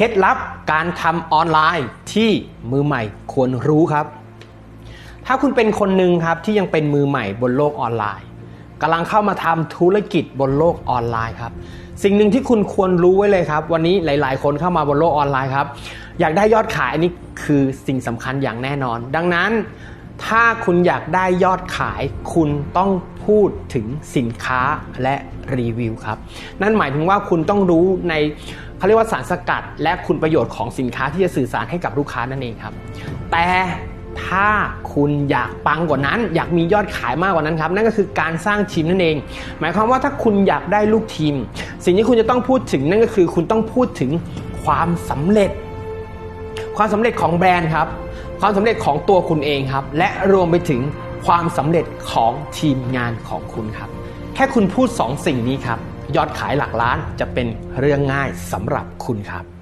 เคล็ดลับการทำออนไลน์ที่มือใหม่ควรรู้ครับ ถ้าคุณเป็นคนหนึ่งครับที่ยังเป็นมือใหม่บนโลกออนไลน์กำลังเข้ามาทำธุรกิจบนโลกออนไลน์ครับ สิ่งหนึ่งที่คุณควรรู้ไว้เลยครับ วันนี้หลาย ๆ คนเข้ามาบนโลกออนไลน์ครับ อยากได้ยอดขายอันนี้คือสิ่งสำคัญอย่างแน่นอน ดังนั้นถ้าคุณอยากได้ยอดขายคุณต้องพูดถึงสินค้าและรีวิวครับ นั่นหมายถึงว่าคุณต้องรู้ใน เขาเรียกว่าสารสกัด และคุณประโยชน์ของสินค้าที่จะสื่อสารให้กับลูกค้านั่นเองครับ แต่ถ้าคุณอยากปังกว่านั้น อยากมียอดขายมากกว่านั้นครับ นั่นก็คือการสร้างทีมนั่นเอง หมายความว่าถ้าคุณอยากได้ลูกทีม สิ่งที่คุณจะต้องพูดถึงนั่นก็คือ คุณต้องพูดถึงความสำเร็จ ความสำเร็จของแบรนด์ครับ ความสำเร็จของตัวคุณเองครับ และรวมไปถึงความสำเร็จของทีมงานของคุณครับ แค่คุณพูด 2สิ่งนี้ครับ ยอดขายหลักล้านจะเป็นเรื่องง่ายสำหรับคุณครับ